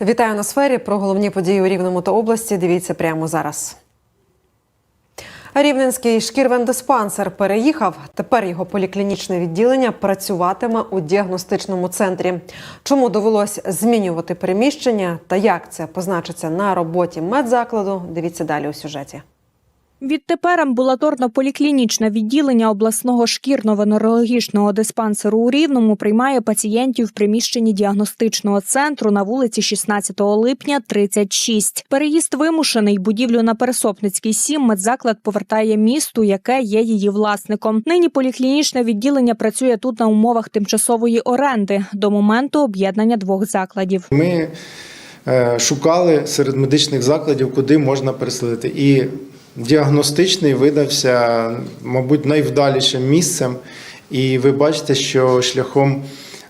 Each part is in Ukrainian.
Вітаю на сфері. Про головні події у Рівному та області. Дивіться прямо зараз. Рівненський шкірвендиспансер переїхав. Тепер його поліклінічне відділення працюватиме у діагностичному центрі. Чому довелось змінювати приміщення та як це позначиться на роботі медзакладу? Дивіться далі у сюжеті. Відтепер амбулаторно-поліклінічне відділення обласного шкірно-венерологічного диспансеру у Рівному приймає пацієнтів в приміщенні діагностичного центру на вулиці 16 липня, 36. Переїзд вимушений. Будівлю на Пересопницькій 7 медзаклад повертає місту, яке є її власником. Нині поліклінічне відділення працює тут на умовах тимчасової оренди до моменту об'єднання двох закладів. Ми е, шукали серед медичних закладів, куди можна переселити. І діагностичний видався, мабуть, найвдалішим місцем. І ви бачите, що шляхом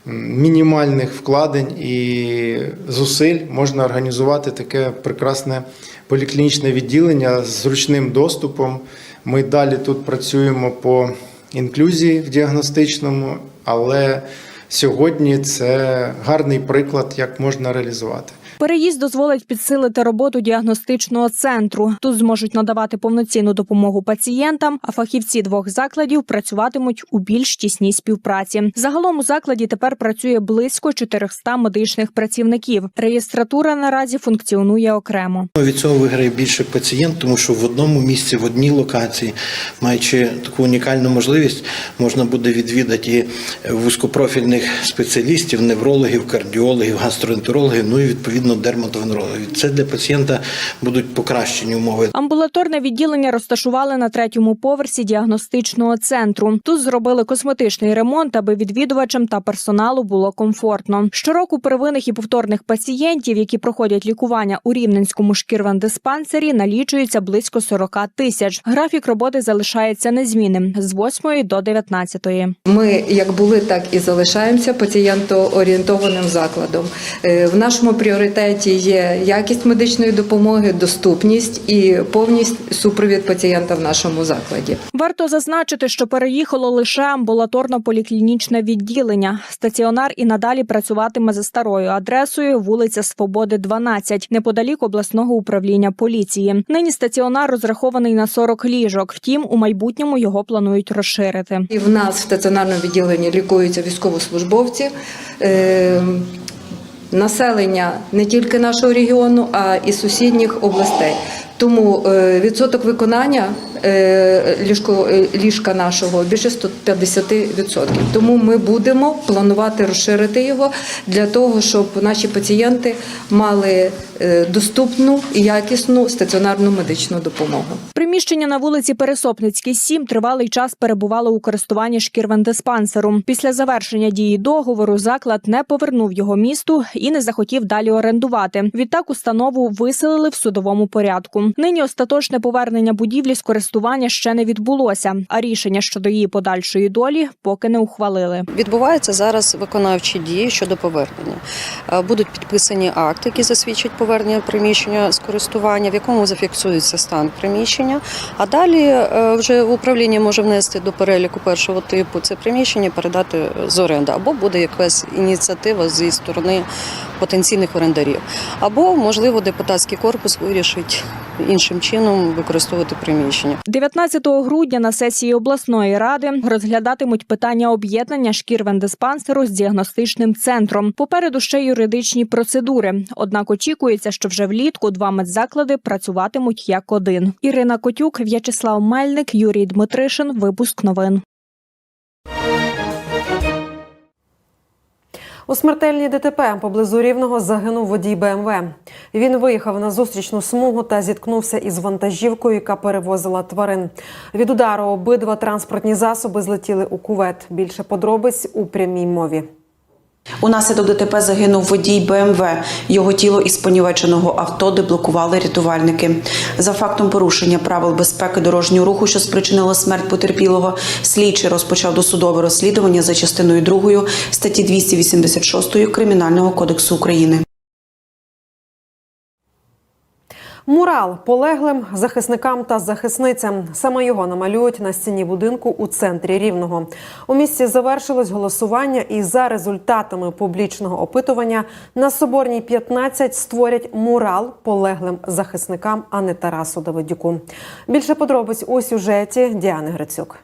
мінімальних вкладень і зусиль можна організувати таке прекрасне поліклінічне відділення з зручним доступом. Ми далі тут працюємо по інклюзії в діагностичному, але сьогодні це гарний приклад, як можна реалізувати. Переїзд дозволить підсилити роботу діагностичного центру. Тут зможуть надавати повноцінну допомогу пацієнтам, а фахівці двох закладів працюватимуть у більш тісній співпраці. Загалом у закладі тепер працює близько 400 медичних працівників. Реєстратура наразі функціонує окремо. Від цього виграє більше пацієнт, тому що в одному місці, в одній локації, маючи таку унікальну можливість, можна буде відвідати і вузькопрофільних спеціалістів, неврологів, кардіологів, гастроентерологів, ну і відповідно дерматовенерологів. Це для пацієнта будуть покращені умови. Амбулаторне відділення розташували на третьому поверсі діагностичного центру. Тут зробили косметичний ремонт, аби відвідувачам та персоналу було комфортно. Щороку первинних і повторних пацієнтів, які проходять лікування у рівненському шкірвендиспансері, налічується близько 40 тисяч. Графік роботи залишається незмінним з 8 до 19. Ми як були, так і залишаємося пацієнтоорієнтованим закладом. Е, В нашому пріоритеті є якість медичної допомоги, доступність і повність супровід пацієнта в нашому закладі. Варто зазначити, що переїхало лише амбулаторно-поліклінічне відділення. Стаціонар і надалі працюватиме за старою адресою вулиця Свободи, 12, неподалік обласного управління поліції. Нині стаціонар розрахований на 40 ліжок. Втім, у майбутньому його планують розширити. І в нас в стаціонарному відділенні лікуються військовослужбовці. Населення не тільки нашого регіону, а і сусідніх областей. Тому е, відсоток виконання е, ліжко, е, ліжка нашого більше 150%. Тому ми будемо планувати розширити його для того, щоб наші пацієнти мали доступну і якісну стаціонарну медичну допомогу. Приміщення на вулиці Пересопницькій 7 тривалий час перебувало у користуванні шкірвендиспансеру. Після завершення дії договору заклад не повернув його місту і не захотів далі орендувати. Відтак установу виселили в судовому порядку. Нині остаточне повернення будівлі з користування ще не відбулося, а рішення щодо її подальшої долі поки не ухвалили. Відбуваються зараз виконавчі дії щодо повернення. Е, Будуть підписані акти, які засвідчать повернення приміщення з користування, в якому зафіксується стан приміщення. А далі е, вже управління може внести до переліку першого типу це приміщення, передати з оренди, або буде якась ініціатива зі сторони потенційних орендарів, або можливо депутатський корпус вирішить іншим чином використовувати приміщення. 19 грудня на сесії обласної ради розглядатимуть питання об'єднання шкірвендиспансеру з діагностичним центром. Попереду ще юридичні процедури. Однак очікується, що вже влітку два медзаклади працюватимуть як один. Ірина Котюк, В'ячеслав Мельник, Юрій Дмитришин. Випуск новин. У смертельній ДТП поблизу Рівного загинув водій БМВ. Він виїхав на зустрічну смугу та зіткнувся із вантажівкою, яка перевозила тварин. Від удару обидва транспортні засоби злетіли у кувет. Більше подробиць у прямій мові. Унаслідок ДТП загинув водій БМВ. Його тіло із понівеченого авто деблокували рятувальники. За фактом порушення правил безпеки дорожнього руху, що спричинило смерть потерпілого, слідчий розпочав досудове розслідування за частиною 2 статті 286 Кримінального кодексу України. Мурал полеглим захисникам та захисницям. Саме його намалюють на стіні будинку у центрі рівного. У місті завершилось голосування, і за результатами публічного опитування на Соборній 15 створять мурал полеглим захисникам, а не Тарасу Давидюку. Більше подробиць у сюжеті Діани Грицюк.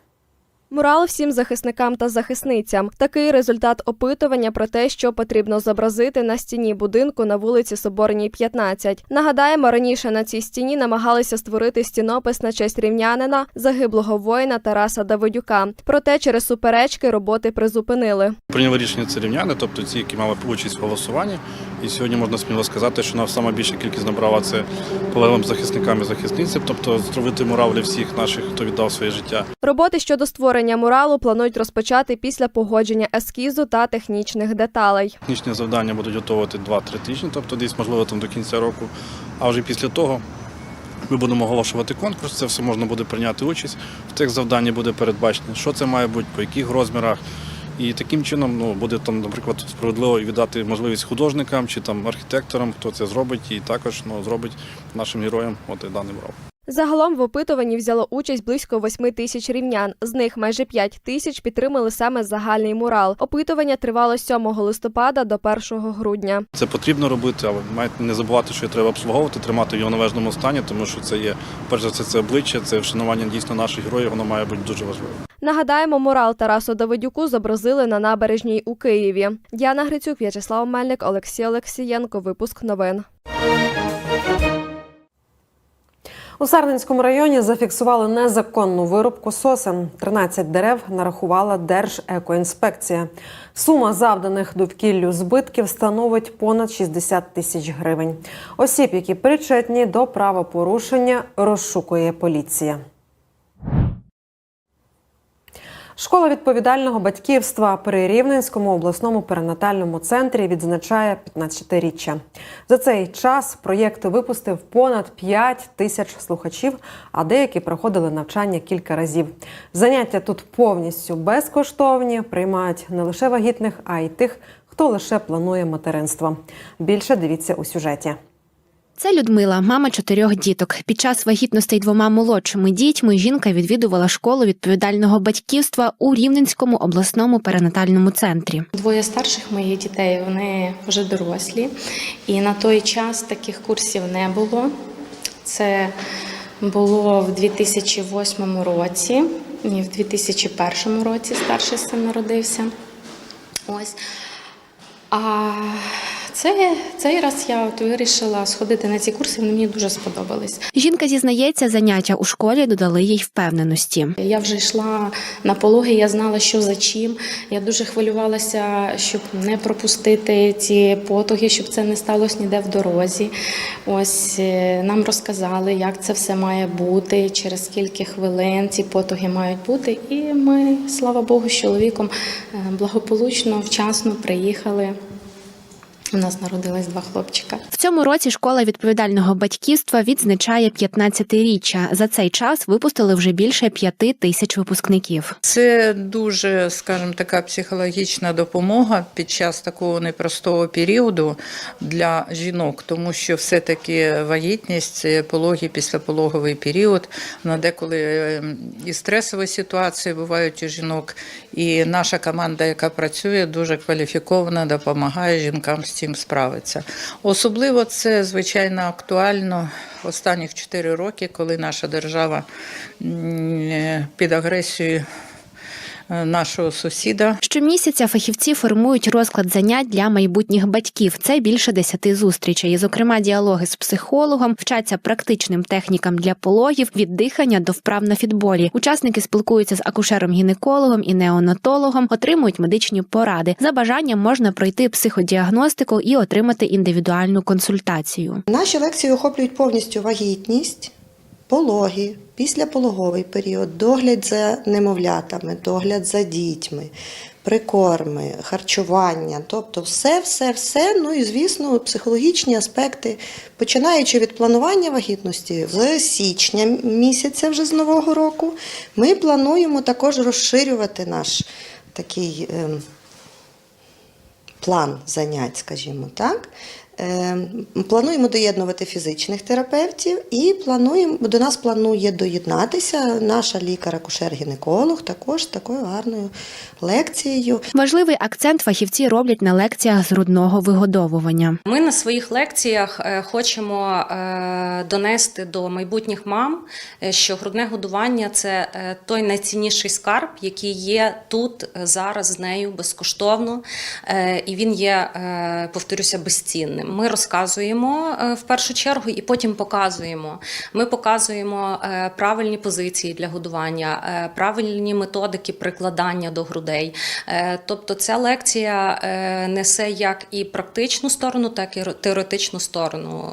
Мурал всім захисникам та захисницям. Такий результат опитування про те, що потрібно зобразити на стіні будинку на вулиці Соборній, 15. Нагадаємо, раніше на цій стіні намагалися створити стінопис на честь рівнянина, загиблого воїна Тараса Давидюка. Проте через суперечки роботи призупинили. Прийняли рішення це рівняни, тобто ті, які мали участь в голосуванні. І сьогодні можна сміло сказати, що нам сама більша кількість набрала це полеглим захисникам і захисницям, тобто зробити мурал для всіх наших, хто віддав своє життя. Роботи щодо створення муралу планують розпочати після погодження ескізу та технічних деталей. Технічні завдання будуть готувати 2-3 тижні, тобто десь, можливо, там до кінця року. А вже після того ми будемо оголошувати конкурс, це все можна буде прийняти участь. В тих завданні буде передбачено, що це має бути, по яких розмірах. І таким чином ну, буде там, наприклад, справедливо віддати можливість художникам чи там архітекторам, хто це зробить, і також ну, зробить нашим героям от і даний мурал. Загалом в опитуванні взяло участь близько 8 тисяч рівнян. З них майже 5 тисяч підтримали саме загальний мурал. Опитування тривало з 7 листопада до 1 грудня. Це потрібно робити, але маєте не забувати, що треба обслуговувати, тримати в його належному стані, тому що це є перш за все це обличчя, це вшанування дійсно наших героїв, воно має бути дуже важливим. Нагадаємо, мурал Тарасу Давидюку зобразили на набережній у Києві. Діана Грицюк, В'ячеслав Мельник, Олексій Олексієнко. Випуск новин. У Сарненському районі зафіксували незаконну вирубку сосен. 13 дерев нарахувала Держекоінспекція. Сума завданих довкіллю збитків становить понад 60 тисяч гривень. Осіб, які причетні до правопорушення, розшукує поліція. Школа відповідального батьківства при Рівненському обласному перинатальному центрі відзначає 15-річчя. За цей час проєкт випустив понад 5 тисяч слухачів, а деякі проходили навчання кілька разів. Заняття тут повністю безкоштовні, приймають не лише вагітних, а й тих, хто лише планує материнство. Більше дивіться у сюжеті. Це Людмила, мама чотирьох діток. Під час вагітностей двома молодшими дітьми жінка відвідувала школу відповідального батьківства у Рівненському обласному перинатальному центрі. Двоє старших моїх дітей вони вже дорослі, і на той час таких курсів не було. Це було в 2008 році, і в 2001 році старший син народився. Ось. А це, цей раз я от вирішила сходити на ці курси, вони мені дуже сподобались. Жінка зізнається, заняття у школі додали їй впевненості. Я вже йшла на пологи, я знала, що за чим. Я дуже хвилювалася, щоб не пропустити ці потуги, щоб це не сталося ніде в дорозі. Ось е, нам розказали, як це все має бути, через скільки хвилин ці потуги мають бути. І ми, слава Богу, з чоловіком е, благополучно, вчасно приїхали. У нас народились два хлопчика. В цьому році школа відповідального батьківства відзначає 15-річчя. За цей час випустили вже більше п'яти тисяч випускників. Це дуже, скажімо, така психологічна допомога під час такого непростого періоду для жінок, тому що все-таки вагітність, це пологі післяпологовий період. На деколи е, і стресові ситуації бувають у жінок. І наша команда, яка працює, дуже кваліфікована, допомагає жінкам з цим справиться. Особливо це звичайно актуально останніх 4 роки, коли наша держава е, під агресією нашого сусіда. Щомісяця фахівці формують розклад занять для майбутніх батьків. Це більше десяти зустрічей. Зокрема, діалоги з психологом, вчаться практичним технікам для пологів, від дихання до вправ на фітболі. Учасники спілкуються з акушером-гінекологом і неонатологом, отримують медичні поради. За бажанням можна пройти психодіагностику і отримати індивідуальну консультацію. Наші лекції охоплюють повністю вагітність, пологи, післяпологовий період, догляд за немовлятами, догляд за дітьми, прикорми, харчування, тобто все, все, все. Ну і звісно, психологічні аспекти, починаючи від планування вагітності з січня місяця вже з нового року, ми плануємо також розширювати наш такий. ем, план занять, скажімо так. Е, Плануємо доєднувати фізичних терапевтів і плануємо до нас планує доєднатися наша лікар-акушер-гінеколог також такою гарною лекцією. Важливий акцент фахівці роблять на лекціях з грудного вигодовування. Ми на своїх лекціях е, хочемо е, донести до майбутніх мам, що грудне годування це той найцінніший скарб, який є тут зараз з нею безкоштовно, і він є, повторюся, безцінним. Ми розказуємо е, в першу чергу і потім показуємо. Ми показуємо е, правильні позиції для годування, е, правильні методики прикладання до грудей. Тобто, ця лекція несе як і практичну сторону, так і теоретичну сторону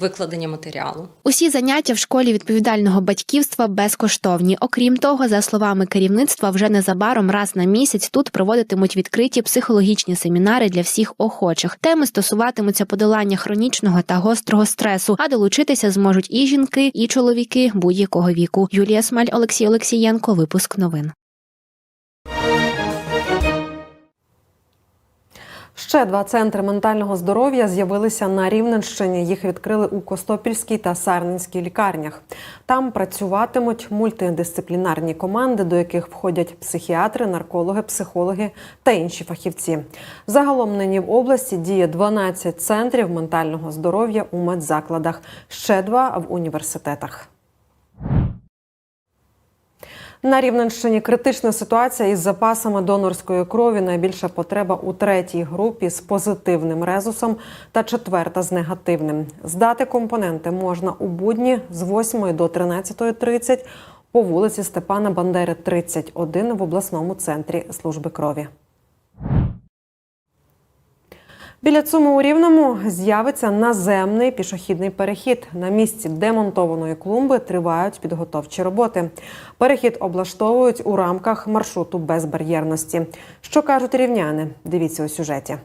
викладення матеріалу. Усі заняття в школі відповідального батьківства безкоштовні. Окрім того, за словами керівництва, вже незабаром раз на місяць тут проводитимуть відкриті психологічні семінари для всіх охочих. Теми стосуватимуться подолання хронічного та гострого стресу, а долучитися зможуть і жінки, і чоловіки будь-якого віку. Юлія Смаль, Олексій Олексієнко. Випуск новин. Ще два центри ментального здоров'я з'явилися на Рівненщині. Їх відкрили у Костопільській та Сарненській лікарнях. Там працюватимуть мультидисциплінарні команди, до яких входять психіатри, наркологи, психологи та інші фахівці. Загалом нині в області діє 12 центрів ментального здоров'я у медзакладах, ще два в університетах. На Рівненщині критична ситуація із запасами донорської крові. Найбільша потреба у третій групі з позитивним резусом та четверта з негативним. Здати компоненти можна у будні з 8 до 13.30 по вулиці Степана Бандери, 31 в обласному центрі служби крові. Біля ЦУМу у Рівному з'явиться наземний пішохідний перехід. На місці демонтованої клумби тривають підготовчі роботи. Перехід облаштовують у рамках маршруту безбар'єрності. Що кажуть рівняни? Дивіться у сюжеті.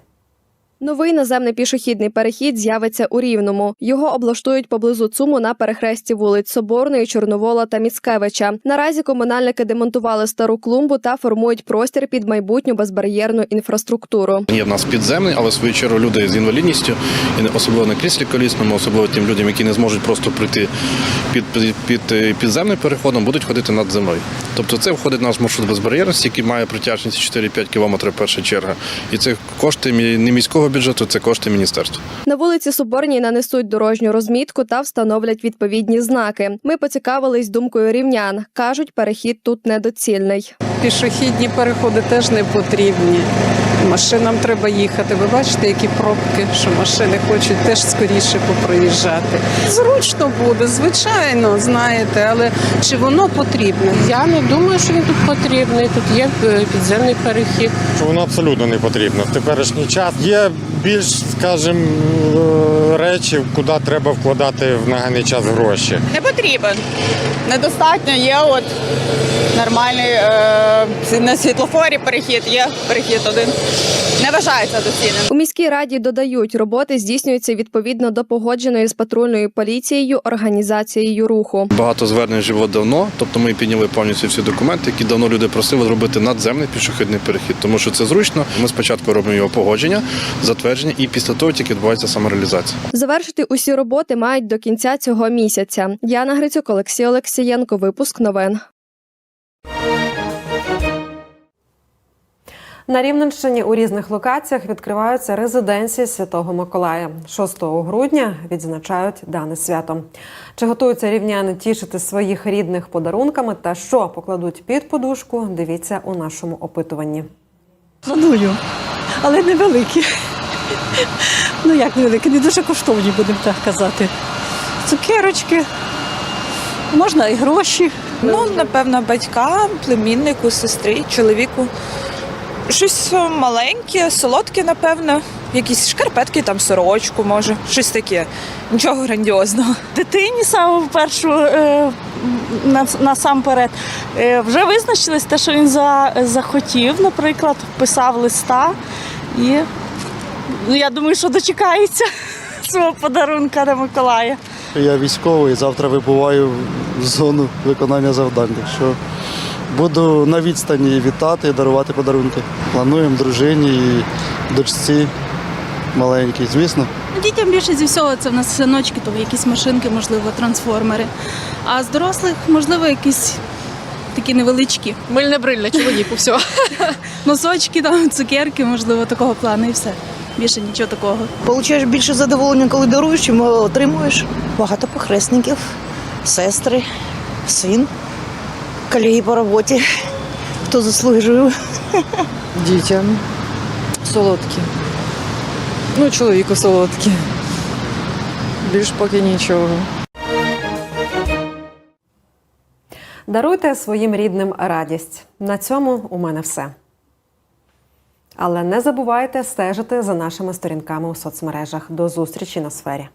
Новий наземний пішохідний перехід з'явиться у Рівному. Його облаштують поблизу ЦУМу на перехресті вулиць Соборної, Чорновола та Міцкевича. Наразі комунальники демонтували стару клумбу та формують простір під майбутню безбар'єрну інфраструктуру. Є в нас підземний, але в свою чергу люди з інвалідністю, і особливо на кріслі колісному, особливо тим людям, які не зможуть просто прийти під, під, під е, підземним переходом, будуть ходити над землею. Тобто це входить в наш маршрут безбар'єрності, який має протяжність 4-5 кілометрів перша черга. І це кошти не міського бюджету, це кошти міністерства. На вулиці Соборній нанесуть дорожню розмітку та встановлять відповідні знаки. Ми поцікавились думкою рівнян. кажуть, перехід тут недоцільний. Пішохідні переходи теж не потрібні. Машинам треба їхати. Ви бачите, які пробки, що машини хочуть теж скоріше попроїжджати. Зручно буде, звичайно, знаєте, але чи воно потрібне? Я не думаю, що він тут потрібний. Тут є е, підземний перехід. воно абсолютно не потрібно в теперішній час. Є більш, скажімо, е, речі, куди треба вкладати в наганий час гроші. Не потрібен. Недостатньо є от нормальний е, на світлофорі перехід, є перехід один. Не вважається доцільним. У міській раді додають, роботи здійснюються відповідно до погодженої з патрульною поліцією організацією руху. Багато звернень живо давно, тобто ми підняли повністю всі документи, які давно люди просили зробити надземний пішохідний перехід, тому що це зручно. Ми спочатку робимо його погодження, затвердження, і після того тільки відбувається самореалізація. Завершити усі роботи мають до кінця цього місяця. Яна Грицюк, Олексій Олексієнко. Випуск новин. На Рівненщині у різних локаціях відкриваються резиденції Святого Миколая. 6 грудня відзначають дане свято. Чи готуються рівняни тішити своїх рідних подарунками та що покладуть під подушку? Дивіться у нашому опитуванні. Планую, але невеликі. Ну як невеликі, не дуже коштовні, будемо так казати. Цукерочки, можна і гроші. Ну, напевно, батькам, племіннику, сестрі, чоловіку. Щось маленьке, солодке, напевно. Якісь шкарпетки, там сорочку, може, щось таке. Нічого грандіозного. Дитині саме першу е, на- насамперед е, вже визначились те, що він за, захотів, наприклад, писав листа і ну, я думаю, що дочекається свого подарунка на Миколая. Я військовий, завтра вибуваю в зону виконання завдань. Так що буду на відстані вітати і дарувати подарунки. Плануємо дружині і дочці маленький, звісно. Ну, Дітям більше зі всього це в нас синочки, то якісь машинки, можливо, трансформери. А з дорослих, можливо, якісь такі невеличкі. Мильне брильне, чоловіку, все. Носочки, там, цукерки, можливо, такого плану і все. Більше нічого такого. Получаєш більше задоволення, коли даруєш, чим отримуєш. Багато похресників, сестри, син, колеги по роботі. Хто заслужив. Дітям солодкі. Ну, чоловіку солодкі. Більш поки нічого. Даруйте своїм рідним радість. На цьому у мене все. Але не забувайте стежити за нашими сторінками у соцмережах. До зустрічі на сфері.